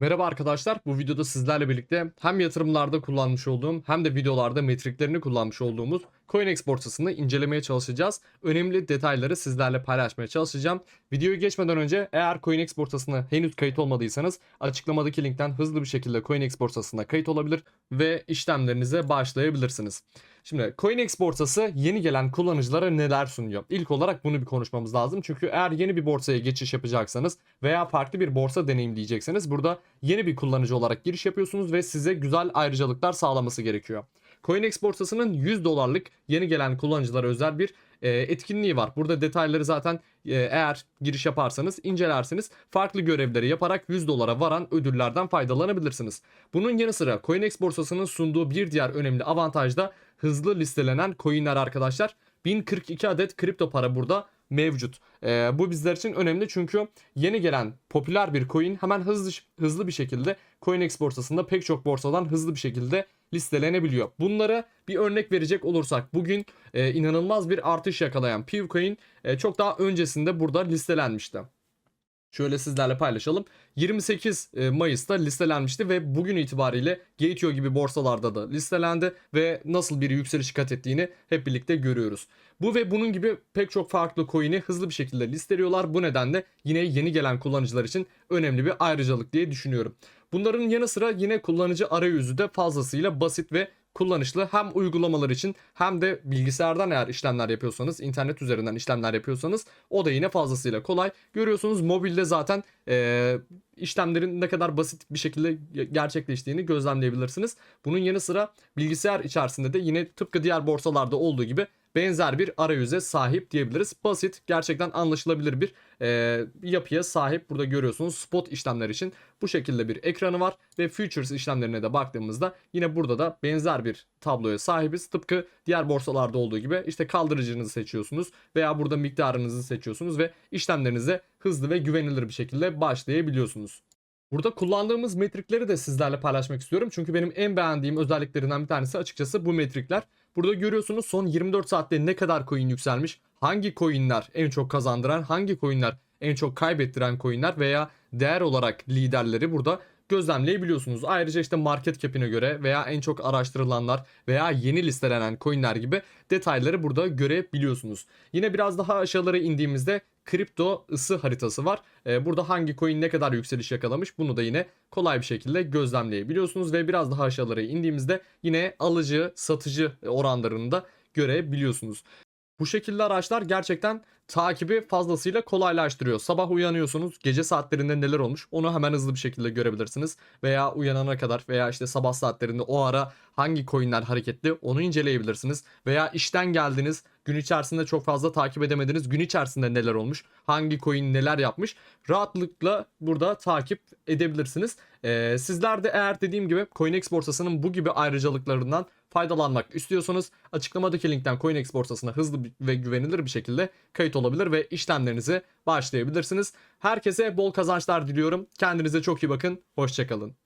Merhaba arkadaşlar. Bu videoda sizlerle birlikte hem yatırımlarda kullanmış olduğum hem de videolarda metriklerini kullanmış olduğumuz CoinEx borsasını incelemeye çalışacağız. Önemli detayları sizlerle paylaşmaya çalışacağım. Videoyu geçmeden önce eğer CoinEx borsasına henüz kayıt olmadıysanız açıklamadaki linkten hızlı bir şekilde CoinEx borsasına kayıt olabilir ve işlemlerinize başlayabilirsiniz. Şimdi CoinEx borsası yeni gelen kullanıcılara neler sunuyor? İlk olarak bunu bir konuşmamız lazım. Çünkü eğer yeni bir borsaya geçiş yapacaksanız veya farklı bir borsa deneyimleyecekseniz burada yeni bir kullanıcı olarak giriş yapıyorsunuz ve size güzel ayrıcalıklar sağlaması gerekiyor. CoinEx borsasının 100 dolarlık yeni gelen kullanıcılara özel bir e, etkinliği var. Burada detayları zaten e, eğer giriş yaparsanız incelersiniz. Farklı görevleri yaparak 100 dolara varan ödüllerden faydalanabilirsiniz. Bunun yanı sıra CoinEx borsasının sunduğu bir diğer önemli avantaj da hızlı listelenen coinler arkadaşlar. 1042 adet kripto para burada mevcut. Ee, bu bizler için önemli çünkü yeni gelen popüler bir coin hemen hızlı hızlı bir şekilde CoinEx borsasında pek çok borsadan hızlı bir şekilde listelenebiliyor. Bunlara bir örnek verecek olursak bugün e, inanılmaz bir artış yakalayan Pivcoin e, çok daha öncesinde burada listelenmişti. Şöyle sizlerle paylaşalım. 28 e, Mayıs'ta listelenmişti ve bugün itibariyle Gateo gibi borsalarda da listelendi ve nasıl bir yükseliş kat ettiğini hep birlikte görüyoruz. Bu ve bunun gibi pek çok farklı coin'i hızlı bir şekilde listeliyorlar. Bu nedenle yine yeni gelen kullanıcılar için önemli bir ayrıcalık diye düşünüyorum. Bunların yanı sıra yine kullanıcı arayüzü de fazlasıyla basit ve kullanışlı hem uygulamalar için hem de bilgisayardan eğer işlemler yapıyorsanız internet üzerinden işlemler yapıyorsanız o da yine fazlasıyla kolay. Görüyorsunuz mobilde zaten e, işlemlerin ne kadar basit bir şekilde gerçekleştiğini gözlemleyebilirsiniz. Bunun yanı sıra bilgisayar içerisinde de yine tıpkı diğer borsalarda olduğu gibi benzer bir arayüze sahip diyebiliriz. Basit, gerçekten anlaşılabilir bir e, yapıya sahip. Burada görüyorsunuz spot işlemler için bu şekilde bir ekranı var ve futures işlemlerine de baktığımızda yine burada da benzer bir tabloya sahibiz. Tıpkı diğer borsalarda olduğu gibi işte kaldırıcınızı seçiyorsunuz veya burada miktarınızı seçiyorsunuz ve işlemlerinize hızlı ve güvenilir bir şekilde başlayabiliyorsunuz. Burada kullandığımız metrikleri de sizlerle paylaşmak istiyorum. Çünkü benim en beğendiğim özelliklerinden bir tanesi açıkçası bu metrikler. Burada görüyorsunuz son 24 saatte ne kadar coin yükselmiş, hangi coinler en çok kazandıran, hangi coinler en çok kaybettiren coinler veya değer olarak liderleri burada gözlemleyebiliyorsunuz. Ayrıca işte market cap'ine göre veya en çok araştırılanlar veya yeni listelenen coinler gibi detayları burada görebiliyorsunuz. Yine biraz daha aşağılara indiğimizde kripto ısı haritası var. Ee, burada hangi coin ne kadar yükseliş yakalamış bunu da yine kolay bir şekilde gözlemleyebiliyorsunuz ve biraz daha aşağılara indiğimizde yine alıcı satıcı oranlarını da görebiliyorsunuz. Bu şekilde araçlar gerçekten takibi fazlasıyla kolaylaştırıyor. Sabah uyanıyorsunuz, gece saatlerinde neler olmuş onu hemen hızlı bir şekilde görebilirsiniz. Veya uyanana kadar veya işte sabah saatlerinde o ara hangi coinler hareketli onu inceleyebilirsiniz. Veya işten geldiniz, gün içerisinde çok fazla takip edemediniz. Gün içerisinde neler olmuş, hangi coin neler yapmış rahatlıkla burada takip edebilirsiniz. Ee, sizler de eğer dediğim gibi CoinEx borsasının bu gibi ayrıcalıklarından faydalanmak istiyorsanız açıklamadaki linkten CoinEx borsasına hızlı ve güvenilir bir şekilde kayıt olabilir ve işlemlerinizi başlayabilirsiniz. Herkese bol kazançlar diliyorum. Kendinize çok iyi bakın. Hoşçakalın.